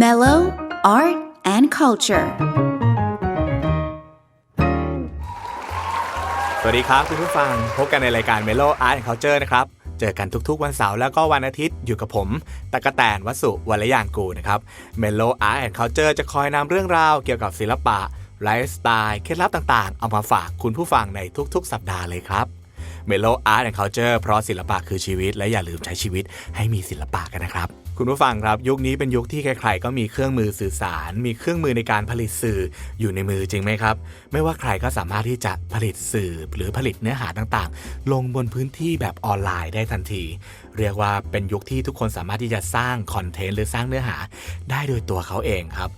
Mellow Art and Culture สวัสดีครับคุณผู้ฟัง พบกันในรายการ Melo Art and Culture นะครับ เจอกันทุกๆ วันเสาร์แล้วก็วันอาทิตย์อยู่กับผมตะกะแตนวัสุวรรยางกูนะครับ Melo Art and Culture จะคอยนำเรื่องราวเกี่ยวกับศิลปะไลฟ์สไตล์เคล็ดลับต่างๆ เอามาฝากคุณผู้ฟังในทุกๆ สัปดาห์เลยครับ Melo Art and Culture เพราะศิลปะคือชีวิต และอย่าลืมใช้ชีวิตให้มีศิลปะกันนะครับ คุณผู้ฟังครับ ยุคนี้เป็นยุคที่ใครๆก็มีเครื่องมือสื่อสาร มีเครื่องมือในการผลิตสื่ออยู่ในมือจริงไหมครับ ไม่ว่าใครก็สามารถที่จะผลิตสื่อหรือผลิตเนื้อหาต่างๆ ลงบนพื้นที่แบบออนไลน์ได้ทันที เรียกว่าเป็นยุคที่ทุกคนสามารถที่จะสร้างคอนเทนต์หรือสร้างเนื้อหาได้โดยตัวเขาเองครับ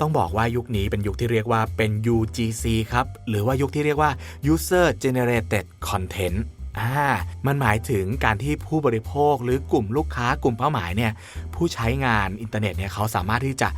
ต้องบอกว่ายุคนี้เป็นยุคที่เรียกว่าเป็น UGC ครับ หรือว่ายุคที่เรียกว่า User Generated Content อ่ามันหมายถึงการที่ผู้บริโภคหรือกลุ่มลูกค้ากลุ่มเป้าหมายเนี่ยผู้ใช้งานอินเทอร์เน็ตเนี่ยเขาสามารถที่จะ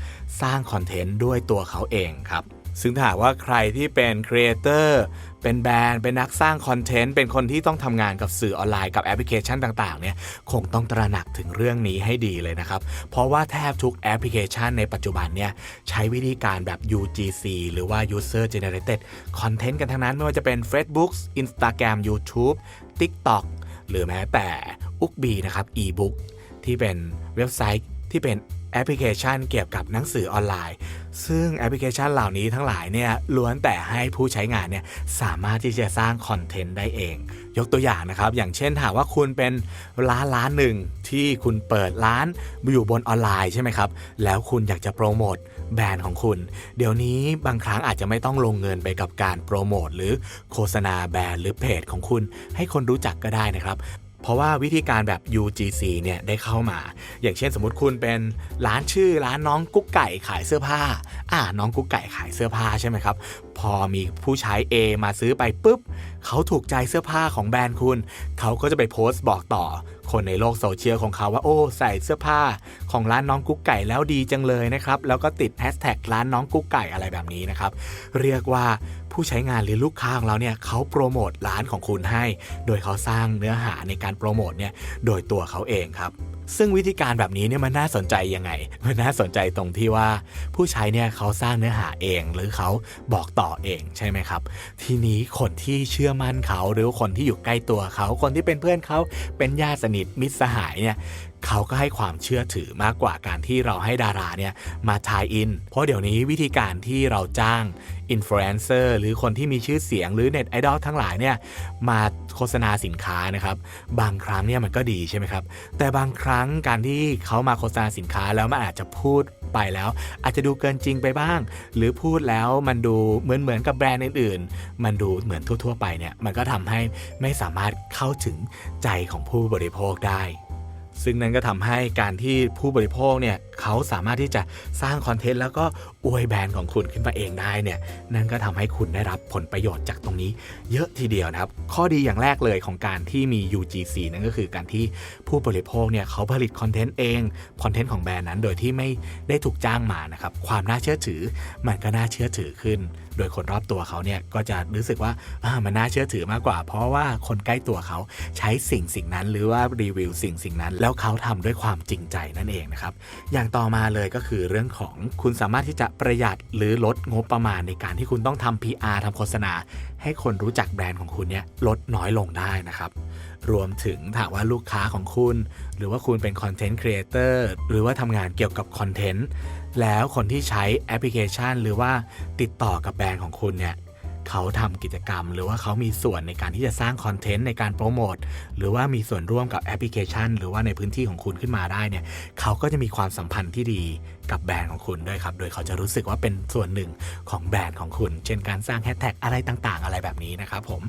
สร้างคอนเทนต์ด้วยตัวเขาเองครับซึ่งถ้าหากว่าใครที่เป็นครีเอเตอร์ เป็นแบรนด์เป็นนักสร้างคอนเทนต์เป็นคนที่ต้องทำงานกับสื่อออนไลน์กับแอปพลิเคชันต่างๆเนี่ยคงต้องตระหนักถึงเรื่องนี้ให้ดีเลยนะครับ เพราะว่าแทบทุกแอปพลิเคชันในปัจจุบันเนี่ยใช้วิธีการแบบ UGC หรือว่า User Generated Content กันทั้งนั้น ไม่ว่าจะเป็น Facebook Instagram YouTube TikTok หรือแม้แต่อุกบีนะครับ e-book ที่เป็นเว็บไซต์ที่เป็น แอปพลิเคชันเกี่ยวกับหนังสือออนไลน์ ซึ่งแอปพลิเคชันเหล่านี้ทั้งหลายเนี่ยล้วนแต่ให้ผู้ใช้งานเนี่ยสามารถที่จะสร้างคอนเทนต์ได้เอง ยกตัวอย่างนะครับ อย่างเช่นถามว่าคุณเป็นร้านร้านหนึ่งที่คุณเปิดร้านอยู่บนออนไลน์ใช่ไหมครับ แล้วคุณอยากจะโปรโมทแบรนด์ของคุณ เดี๋ยวนี้บางครั้งอาจจะไม่ต้องลงเงินไปกับการโปรโมทหรือโฆษณาแบรนด์หรือเพจของคุณ ให้คนรู้จักก็ได้นะครับ เพราะว่าวิธีการแบบ UGC เนี่ยได้เข้ามา อย่างเช่นสมมติคุณเป็นร้านชื่อร้านน้องกุ๊กไก่ขายเสื้อผ้า อ่าน้องกุ๊กไก่ขายเสื้อผ้าใช่ไหมครับ พอมีผู้ใช้ A มาซื้อไปปุ๊บ เขาถูกใจเสื้อผ้าของแบรนด์คุณ เขาก็จะไปโพสต์บอกต่อ คนในโลกโซเชียลของเขาว่าโอ้ใส่เสื้อผ้าของร้านน้องกุ๊กไก่แล้วดีจังเลยนะครับ แล้วก็ติดแฮชแท็กร้านน้องกุ๊กไก่อะไรแบบนี้นะครับ เรียกว่า ผู้ใช้งานหรือลูกค้าของเราเนี่ยเขาโปรโมทร้านของคุณให้ โดยเขาสร้างเนื้อหาในการโปรโมทเนี่ยโดยตัวเขาเองครับซึ่งวิธีการแบบนี้เนี่ยมันน่าสนใจยังไง มันน่าสนใจตรงที่ว่าผู้ใช้เนี่ยเขาสร้างเนื้อหาเอง หรือเขาบอกต่อเองใช่ไหมครับ ทีนี้คนที่เชื่อมั่นเขาหรือคนที่อยู่ใกล้ตัวเขา คนที่เป็นเพื่อนเขาเป็นญาติสนิทมิตรสหายเนี่ย เขาก็ให้ความเชื่อถือมากกว่าการที่เราให้ดาราเนี่ยมาทายอิน เพราะเดี๋ยวนี้วิธีการที่เราจ้างอินฟลูเอนเซอร์หรือคนที่มีชื่อเสียงหรือเน็ตไอดอลทั้งหลายเนี่ยมาโฆษณาสินค้านะครับบางครั้งเนี่ยมันก็ดีใช่ไหมครับ แต่บางครั้งการที่เขามาโฆษณาสินค้าแล้วมันอาจจะพูดไปแล้ว อาจจะดูเกินจริงไปบ้าง หรือพูดแล้วมันดูเหมือนเหมือนกับแบรนด์อื่นๆ มันดูเหมือนทั่ว ๆ ไปเนี่ยมันก็ทำให้ไม่สามารถเข้าถึงใจของผู้บริโภคได้ ซึ่งนั่นก็ทำให้การที่ผู้บริโภคเนี่ยเขาสามารถที่จะสร้างคอนเทนต์แล้วก็อวยแบรนด์ของคุณขึ้นมาเองได้เนี่ยนั่นก็ทำให้คุณได้รับผลประโยชน์จากตรงนี้ เยอะทีเดียวนะครับ ข้อดีอย่างแรกเลยของการที่มี UGC นั่นก็คือการที่ผู้บริโภคเนี่ยเขาผลิตคอนเทนต์เองคอนเทนต์ของแบรนด์นั้นโดยที่ไม่ได้ถูกจ้างมานะครับความน่าเชื่อถือมันก็น่าเชื่อถือขึ้นโดยคนรอบตัวเขาเนี่ยก็จะรู้สึกว่ามันน่าเชื่อถือมากกว่า เพราะว่าคนใกล้ตัวเขาใช้สิ่งสิ่งนั้นหรือว่ารีวิวสิ่งสิ่งนั้น แล้วเขาทำด้วยความจริงใจนั่นเองนะครับอย่างต่อมาเลยก็คือเรื่องของคุณสามารถที่จะประหยัดหรือลดงบประมาณในการที่คุณต้องทำ PR ทำโฆษณา ให้คนรู้จักแบรนด์ของคุณเนี่ยลดน้อยลงได้นะครับรวมถึงถามว่าลูกค้าของคุณ หรือว่าคุณเป็นคอนเทนต์ครีเอเตอร์หรือว่าทำงานเกี่ยวกับคอนเทนต์ แล้วคนที่ใช้แอปพลิเคชัน หรือว่าติดต่อกับแบรนด์ของคุณเนี่ย เขาทำกิจกรรม หรือว่าเขามีส่วนในการที่จะสร้างคอนเทนต์ในการโปรโมทหรือว่ามีส่วนร่วมกับแอปพลิเคชัน หรือว่าในพื้นที่ของคุณขึ้นมาได้เนี่ยเขาก็จะมีความสัมพันธ์ที่ดีกับแบรนด์ของคุณด้วยครับ โดยเขาจะรู้สึกว่าเป็นส่วนหนึ่งของแบรนด์ของคุณ เช่นการสร้างแฮชแท็กอะไรต่างๆ อะไรแบบนี้นะครับผม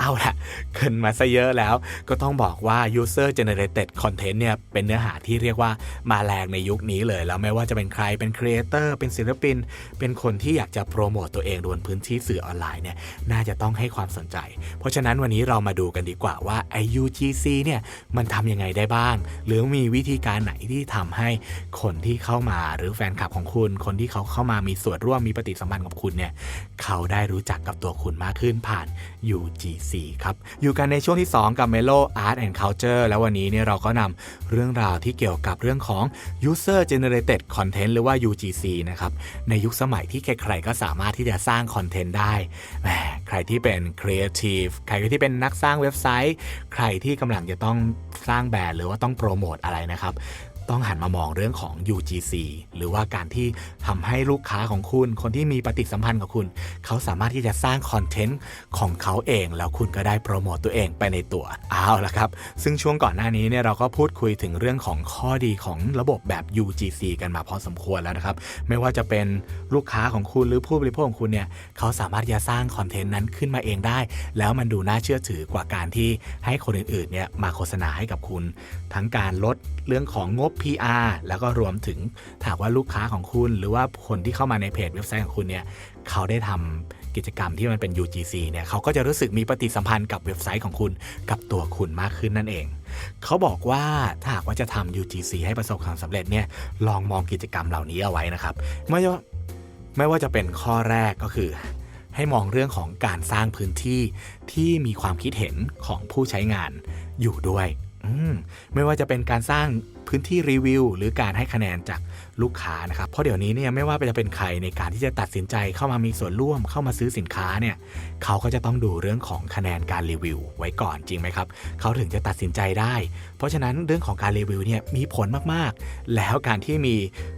เอาละเกินมาซะเยอะแล้ว ก็ต้องบอกว่า user generated content เนี่ย เป็นเนื้อหาที่เรียกว่ามาแรงในยุคนี้เลย แล้วไม่ว่าจะเป็นใคร เป็นครีเอเตอร์ เป็นศิลปิน เป็นคนที่อยากจะโปรโมตตัวเองบนพื้นที่สื่อออนไลน์เนี่ยน่าจะต้องให้ความสนใจ เพราะฉะนั้นวันนี้เรามาดูกันดีกว่าว่าไอ UGC เนี่ยมันทำยังไงได้บ้าง หรือมีวิธีการไหนที่ทำให้คนที่เข้ามาหรือแฟนคลับของคุณ คนที่เขาเข้ามามีส่วนร่วมมีปฏิสัมพันธ์กับคุณเนี่ยเขาได้รู้จักกับตัวคุณมากขึ้นผ่าน UGC ครับ อยู่กันในช่วงที่ 2 กับ Melo Art and Culture แล้ววันนี้เนี่ยเราก็นำเรื่องราวที่เกี่ยวกับเรื่องของ User Generated Content หรือว่า UGC นะครับในยุคสมัยที่ใครๆก็สามารถที่จะสร้างคอนเทนต์ได้แหมใครที่เป็นครีเอทีฟใครที่เป็นนักสร้างเว็บไซต์ ใครที่กำลังจะต้องสร้างแบรนด์หรือว่าต้องโปรโมทอะไรนะครับ ต้องหันมามองเรื่องของ UGC หรือว่าการที่ทำให้ลูกค้าของคุณ คนที่มีปฏิสัมพันธ์กับคุณ เขาสามารถที่จะสร้างคอนเทนต์ของเขาเอง แล้วคุณก็ได้โปรโมตตัวเองไปในตัวเอาละครับ ซึ่งช่วงก่อนหน้านี้เนี่ยเราก็พูดคุยถึงเรื่องของข้อดีของระบบแบบ UGC กันมาพอสมควรแล้วนะครับ ไม่ว่าจะเป็นลูกค้าของคุณหรือผู้บริโภคของคุณเนี่ยเขาสามารถจะสร้างคอนเทนต์นั้นขึ้นมาเองได้ แล้วมันดูน่าเชื่อถือกว่าการที่ให้คนอื่นๆเนี่ยมาโฆษณาให้กับคุณ ทั้งการลดเรื่องของงบ PR แล้วก็รวมถึงถากว่าลูกค้าของคุณหรือว่าคนที่เข้ามาในเพจเว็บไซต์ของคุณเนี่ยเขาได้ทำกิจกรรมที่มันเป็น UGC เนี่ยเขาก็จะรู้สึกมีปฏิสัมพันธ์กับเว็บไซต์ของคุณกับตัวคุณมากขึ้นนั่นเอง เขาบอกว่าถ้าหากว่าจะทำ UGC ให้ประสบความสำเร็จเนี่ยลองมองกิจกรรมเหล่านี้เอาไว้นะครับไม่ว่าไม่ว่าจะเป็นข้อแรกก็คือให้มองเรื่องของการสร้างพื้นที่ที่มีความคิดเห็นของผู้ใช้งานอยู่ด้วยมไม่ว่าจะเป็นการสร้าง พื้นที่รีวิว หรือการให้คะแนนจากลูกค้านะครับเพราะเดี๋ยวนี้เนี่ยไม่ว่าจะเป็นใครในการที่จะตัดสินใจเข้ามามีส่วนร่วมเข้ามาซื้อสินค้าเนี่ยเขาก็จะต้องดูเรื่องของคะแนนการรีวิว ไว้ก่อนจริงไหมครับเขาถึงจะตัดสินใจได้ เพราะฉะนั้นเรื่องของการรีวิวเนี่ยมีผลมากๆ แล้วการที่มี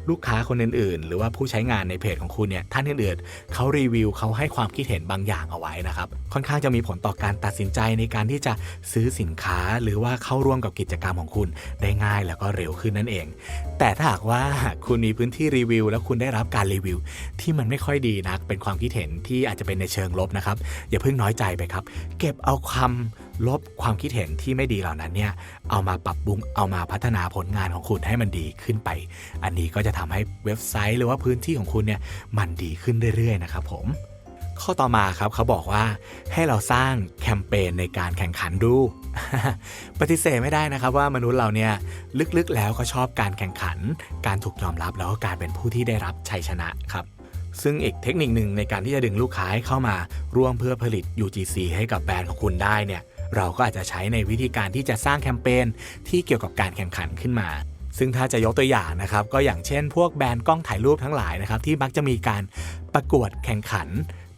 ลูกค้าคนอื่นๆ หรือว่าผู้ใช้งานในเพจของคุณเนี่ยท่านอื่นๆเขารีวิวเขาให้ความคิดเห็นบางอย่างเอาไว้นะครับค่อนข้างจะมีผลต่อการตัดสินใจในการที่จะซื้อสินค้า หรือว่าเข้าร่วมกับกิจกรรมของคุณได้ง่ายแล้วก็เร็วขึ้นนั่นเอง แต่ถ้าหากว่าคุณมีพื้นที่รีวิว แล้วคุณได้รับการรีวิว ที่มันไม่ค่อยดีนัก เป็นความคิดเห็นที่อาจจะเป็นในเชิงลบนะครับ อย่าเพิ่งน้อยใจไปครับ เก็บเอาควาลบความคิดเห็นที่ไม่ดีเหล่านั้นเนี่ย เอามาปรับปรุง เอามาพัฒนาผลงานของคุณให้มันดีขึ้นไป อันนี้ก็จะทำให้เว็บไซต์หรือว่าพื้นที่ของคุณเนี่ยมันดีขึ้นเรื่อยๆนะครับผม ข้อต่อมาครับเขาบอกว่าให้เราสร้างแคมเปญในการแข่งขันดู ปฏิเสธไม่ได้นะครับว่ามนุษย์เราเนี่ยลึกๆแล้วก็ชอบการแข่งขัน การถูกยอมรับแล้วก็การเป็นผู้ที่ได้รับชัยชนะครับซึ่งอีกเทคนิคหนึ่งในการที่จะดึงลูกค้าให้เข้ามาร่วมเพื่อผลิต UGC ให้กับแบรนด์ของคุณได้เนี่ยเราก็อาจจะใช้ในวิธีการที่จะสร้างแคมเปญที่เกี่ยวกับการแข่งขันขึ้นมา ซึ่งถ้าจะยกตัวอย่างนะครับ ก็อย่างเช่น พวกแบรนด์กล้องถ่ายรูปทั้งหลายนะครับที่มักจะมีการประกวดแข่งขัน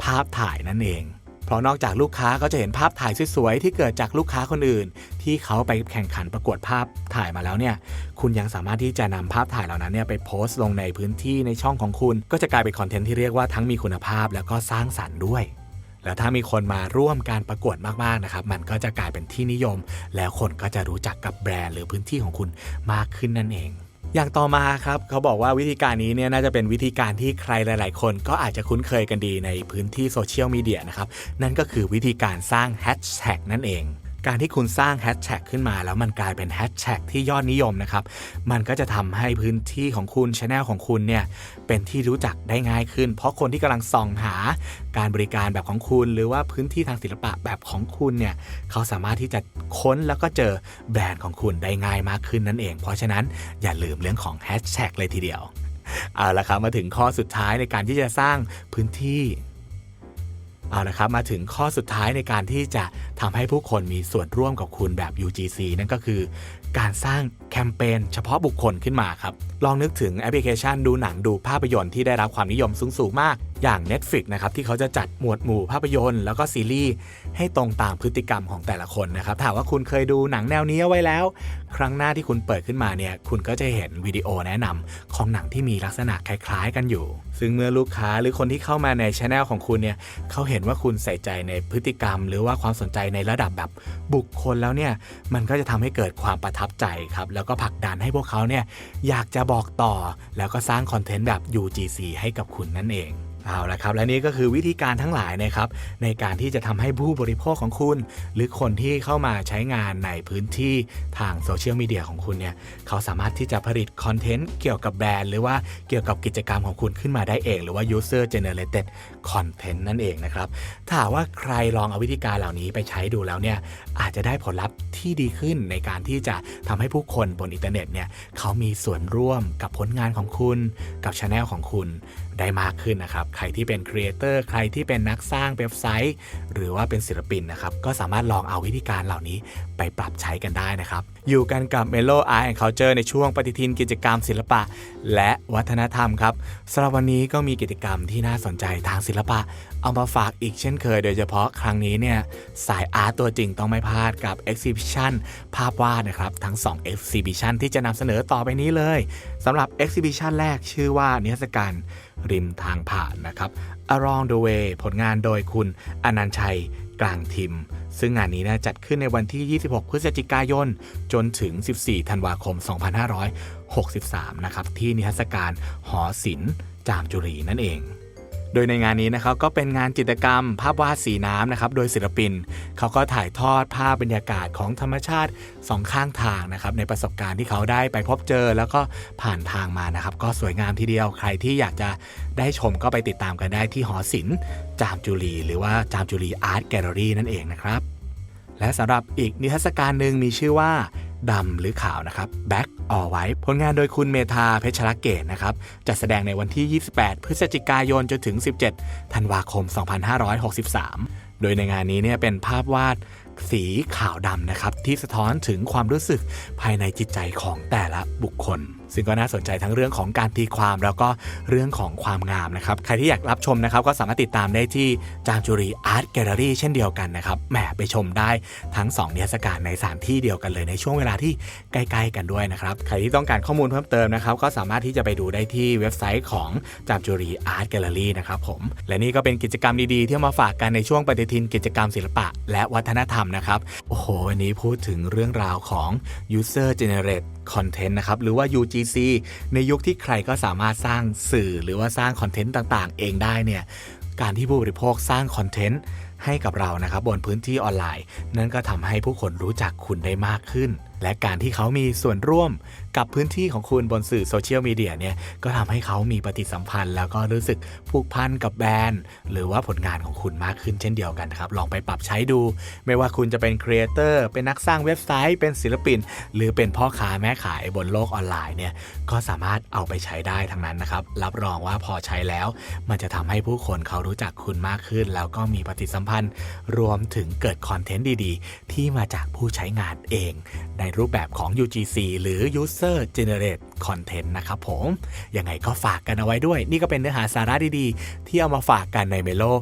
ภาพถ่ายนั่นเอง เพราะนอกจากลูกค้าก็จะเห็นภาพถ่ายสวยๆที่เกิดจากลูกค้าคนอื่น ที่เขาไปแข่งขันประกวดภาพถ่ายมาแล้วเนี่ยคุณยังสามารถที่จะนำภาพถ่ายเหล่านั้นเนี่ยไปโพสต์ลงในพื้นที่ในช่องของคุณ ก็จะกลายเป็นคอนเทนต์ที่เรียกว่าทั้งมีคุณภาพแล้วก็สร้างสรรค์ด้วยแล้วถ้ามีคนมาร่วมการประกวดมากๆนะครับ มันก็จะกลายเป็นที่นิยม แล้วคนก็จะรู้จักกับแบรนด์หรือพื้นที่ของคุณมากขึ้นนั่นเอง อย่างต่อมาครับเขาบอกว่าวิธีการนี้เนี่ยน่าจะเป็นวิธีการที่ใครหลาย ๆ คนก็อาจจะคุ้นเคยกันดีในพื้นที่โซเชียลมีเดียนะครับ นั่นก็คือวิธีการสร้างแฮชแท็กนั่นเอง การที่คุณสร้างแฮชแท็กขึ้นมา แล้วมันกลายเป็นแฮชแท็กที่ยอดนิยมนะครับ มันก็จะทำให้พื้นที่ของคุณช anel ของคุณเนี่ยเป็นที่รู้จักได้ง่ายขึ้น เพราะคนที่กำลังส่องหาการบริการแบบของคุณ หรือว่าพื้นที่ทางศิลปะแบบของคุณเนี่ยเขาสามารถที่จะค้นแล้วก็เจอแบรนด์ของคุณได้ง่ายมากขึ้นนั่นเอง เพราะฉะนั้นอย่าลืมเรื่องของแฮชแท็กเลยทีเดียวเอาละครับมาถึงข้อสุดท้ายในการที่จะสร้างพื้นที่ เอาละครับมาถึงข้อสุดท้ายในการที่จะทำให้ผู้คนมีส่วนร่วมกับคุณแบบ UGC นั่นก็คือ การสร้างแคมเปญเฉพาะบุคคลขึ้นมาครับ ลองนึกถึงแอปพลิเคชันดูหนังดูภาพยนตร์ที่ได้รับความนิยมสูงๆมาก อย่าง Netflix นะครับที่เขาจะจัดหมวดหมู่ภาพยนตร์ แล้วก็ซีรีส์ให้ตรงตามพฤติกรรมของแต่ละคนนะครับถ้าหากว่าคุณเคยดูหนังแนวนี้เอาไว้แล้ว ครั้งหน้าที่คุณเปิดขึ้นมาเนี่ยคุณก็จะเห็นวิดีโอแนะนำของหนังที่มีลักษณะคล้ายๆ กันอยู่ ซึ่งเมื่อลูกค้าหรือคนที่เข้ามาในช anel ของคุณเนี่ยเขาเห็นว่าคุณใส่ใจในพฤติกรรม หรือว่าความสนใจในระดับแบบบุคคลแล้วเนี่ยมันก็จะทำให้เกิดความประทับใจครับแล้วก็ผลักดันให้พวกเขาเนี่ยอยากจะบอกต่อ แล้วก็สร้างคอนเทนต์แบบ UGC ให้กับคุณนั่นเอง เอาละครับ และนี่ก็คือวิธีการทั้งหลายนะครับ ในการที่จะทำให้ผู้บริโภคของคุณ หรือคนที่เข้ามาใช้งานในพื้นที่ทางโซเชียลมีเดียของคุณเนี่ยเขาสามารถที่จะผลิตคอนเทนต์เกี่ยวกับแบรนด์ หรือว่าเกี่ยวกับกิจกรรมของคุณขึ้นมาได้เอง หรือว่า user generated content นั่นเองนะครับถ้าว่าใครลองเอาวิธีการเหล่านี้ไปใช้ดูแล้วเนี่ยอาจจะได้ผลลัพธ์ที่ดีขึ้นในการที่จะทำให้ผู้คนบนอินเทอร์เน็ตเนี่ยเขามีส่วนร่วมกับผลงานของคุณ กับช anel ของคุณ ได้มากขึ้นนะครับ ใครที่เป็นครีเอเตอร์ใครที่เป็นนักสร้างเว็บไซต์ หรือว่าเป็นศิลปินนะครับ ก็สามารถลองเอาวิธีการเหล่านี้ไปปรับใช้กันได้นะครับ อยู่กันกับ Melo Art and Culture ในช่วงปฏิทินกิจกรรมศิลปะ และวัฒนธรรมครับสำหรับวันนี้ก็มีกิจกรรมที่น่าสนใจทางศิลปะ เอามาฝากอีกเช่นเคย โดยเฉพาะครั้งนี้เนี่ยสายอาร์ตตัวจริงต้องไม่พลาดกับ Exhibition ภาพวาดนะครับ ทั้ง 2 Exhibition ที่จะนำเสนอต่อไปนี้เลยสำหรับ Exhibition แรกชื่อว่านิทรรศการ ริมทางผ่านนะครับ Along the Way ผลงานโดยคุณอนันชัยกลางทิม ซึ่งงานนี้นะจัดขึ้นในวันที่ 26 พฤศจิกายน จนถึง 14 ธันวาคม 2563 นะครับ ที่นิทรรศการหอศิลป์จามจุรีนั่นเอง โดยในงานนี้นะครับก็เป็นงานจิตรกรรม ภาพวาดสีน้ำนะครับโดยศิลปิน เขาก็ถ่ายทอดภาพบรรยากาศของธรรมชาติสองข้างทางนะครับในประสบการณ์ที่เขาได้ไปพบเจอ แล้วก็ผ่านทางมานะครับก็สวยงามทีเดียวใครที่อยากจะได้ชมก็ไปติดตามกันได้ที่หอศิลป์จามจุรีหรือว่าจามจุรีอาร์ตแกลเลอรี่นั่นเองนะครับ และสำหรับอีกนิทรรศการหนึ่งมีชื่อว่าดำหรือขาวนะครับ Back or White ผลงานโดยคุณเมธาเพชรเกตนะครับจัดแสดงในวันที่ 28 พฤศจิกายนจนถึง 17 ธันวาคม 2563 โดยในงานนี้เนี่ยเป็นภาพวาด สีขาวดำนะครับ ที่สะท้อนถึงความรู้สึกภายในจิตใจของแต่ละบุคคล ซึ่งก็น่าสนใจทั้งเรื่องของการตีความแล้วก็เรื่องของความงามนะครับ ใครที่อยากรับชมนะครับ ก็สามารถติดตามได้ที่จามจุรีอาร์ตแกลเลอรี่เช่นเดียวกันนะครับแหมไปชมได้ทั้ง2นิทรรศการในสถานที่เดียวกันเลยในช่วงเวลาที่ใกล้ๆกันด้วยนะครับใครที่ต้องการข้อมูลเพิ่มเติมนะครับก็สามารถที่จะไปดูได้ที่เว็บไซต์ของจามจุรีอาร์ตแกลเลอรี่นะครับผมและนี่ก็เป็นกิจกรรมดีๆที่มาฝากกันในช่วงปฏิทินกิจกรรมศิลปะ และวัฒนธรรมนะครับ โอ้โห วันนี้พูดถึงเรื่องราวของ user generate content นะครับ หรือว่า UGC ในยุคที่ใครก็สามารถสร้างสื่อหรือว่าสร้างคอนเทนต์ต่างๆ เองได้เนี่ย การที่ผู้บริโภคสร้างคอนเทนต์ให้กับเรานะครับบนพื้นที่ออนไลน์ นั่นก็ทำให้ผู้คนรู้จักคุณได้มากขึ้น และการที่เขามีส่วนร่วมกับพื้นที่ของคุณบนสื่อโซเชียลมีเดียเนี่ยก็ทำให้เขามีปฏิสัมพันธ์ แล้วก็รู้สึกผูกพันกับแบรนด์ หรือว่าผลงานของคุณมากขึ้นเช่นเดียวกันครับ ลองไปปรับใช้ดู ไม่ว่าคุณจะเป็นครีเอเตอร์เป็นนักสร้างเว็บไซต์ เป็นศิลปิน หรือเป็นพ่อค้าแม่ขายบนโลกออนไลน์เนี่ยก็สามารถเอาไปใช้ได้ทั้งนั้นนะครับรับรองว่าพอใช้แล้ว มันจะทำให้ผู้คนเขารู้จักคุณมากขึ้น แล้วก็มีปฏิสัมพันธ์ รวมถึงเกิดคอนเทนต์ดีๆ ที่มาจากผู้ใช้งานเองในรูปแบบของ UGC หรือ User Generate Content นะครับผม ยังไงก็ฝากกันเอาไว้ด้วย นี่ก็เป็นเนื้อหาสาระดีๆ ที่เอามาฝากกันใน Melo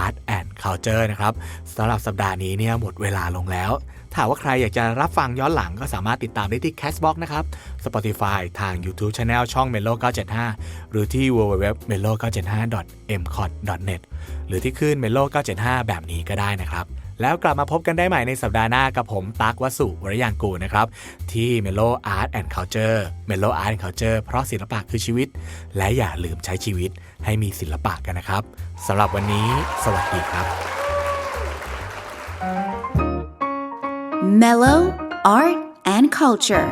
Art and Culture นะครับสำหรับสัปดาห์นี้เนี่ยหมดเวลาลงแล้วถ้าว่าใครอยากจะรับฟังย้อนหลังก็สามารถติดตามได้ที่ Castbox นะครับ Spotify ทาง YouTube Channel ช่อง Melo 975 หรือที่ www.melo975.mcot.net หรือที่คลื่น Melo 975 แบบนี้ก็ได้นะครับ แล้วกลับมาพบกันได้ใหม่ในสัปดาห์หน้ากับผมตั๊กวสุวรยางกูนะครับ ที่ Melo Art and Culture Melo Art and Culture เพราะศิลปะคือชีวิต และอย่าลืมใช้ชีวิตให้มีศิลปะกันนะครับสำหรับวันนี้ สวัสดีครับ Mellow Art and Culture